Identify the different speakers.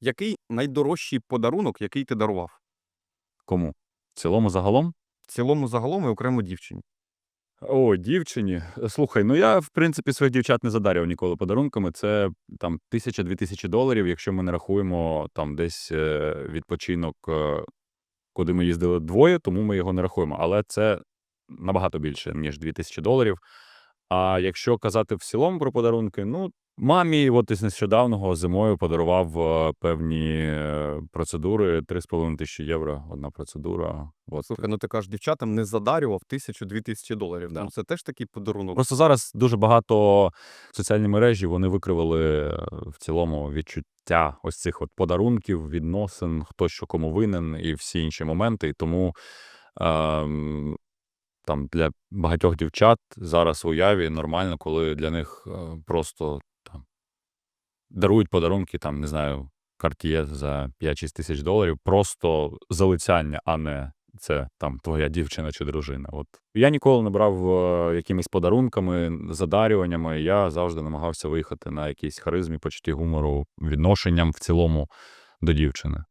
Speaker 1: Який найдорожчий подарунок, який ти дарував?
Speaker 2: Кому? В цілому загалом?
Speaker 1: В цілому загалом і окремо дівчині.
Speaker 2: О, дівчині. Слухай, ну я, в принципі, своїх дівчат не задарював ніколи подарунками. Це там тисяча-дві тисячі доларів, якщо ми не рахуємо там десь е, відпочинок, е, куди ми їздили двоє, тому ми його не рахуємо. Але це набагато більше, ніж дві тисячі доларів. А якщо казати в цілому про подарунки, ну, мамі, от із нещодавного зимою подарував е, певні е, процедури 3,5 тисячі євро. Одна процедура. От.
Speaker 1: Слухай, ну ти кажеш, дівчатам не задарював тисячу-дві тисячі доларів.
Speaker 2: Да.
Speaker 1: Ну це теж такий подарунок.
Speaker 2: Просто зараз дуже багато соціальні мережі вони викривали е, в цілому відчуття ось цих от подарунків, відносин, хто що кому винен і всі інші моменти. І тому ем, там для багатьох дівчат зараз в уяві нормально, коли для них е, просто дарують подарунки, там, не знаю, карт'є за 5-6 тисяч доларів, просто залицяння, а не це там твоя дівчина чи дружина. От я ніколи не брав е, якимись подарунками, задарюваннями. Я завжди намагався виїхати на якійсь харизмі, почуті гумору, відношенням в цілому до дівчини.